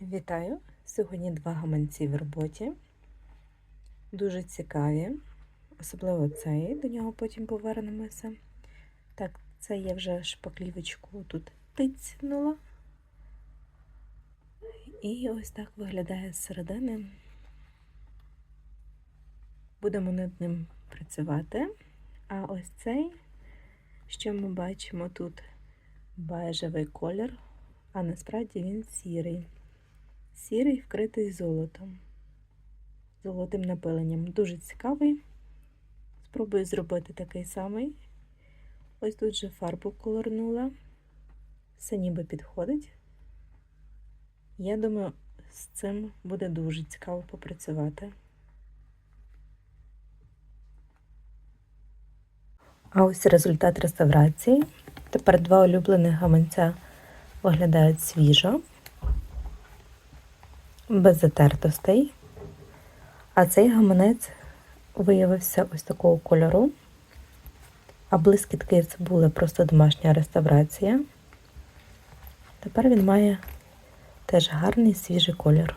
Вітаю! Сьогодні два гаманці в роботі. Дуже цікаві, особливо цей, до нього потім повернемося. Так, це я вже шпаклівочку тут тицнула. І ось так виглядає зсередини. Будемо над ним працювати. А ось цей, що ми бачимо тут бежевий колір, а насправді він сірий. Сірий вкритий золотом, золотим напиленням. Дуже цікавий. Спробую зробити такий самий. Ось тут же фарбу колорнула. Все ніби підходить. Я думаю, з цим буде дуже цікаво попрацювати. А ось результат реставрації. Тепер два улюблених гаманця виглядають свіжо без затертостей. А цей гаманець виявився ось такого кольору. А блискітки це була просто домашня реставрація. Тепер він має теж гарний свіжий колір.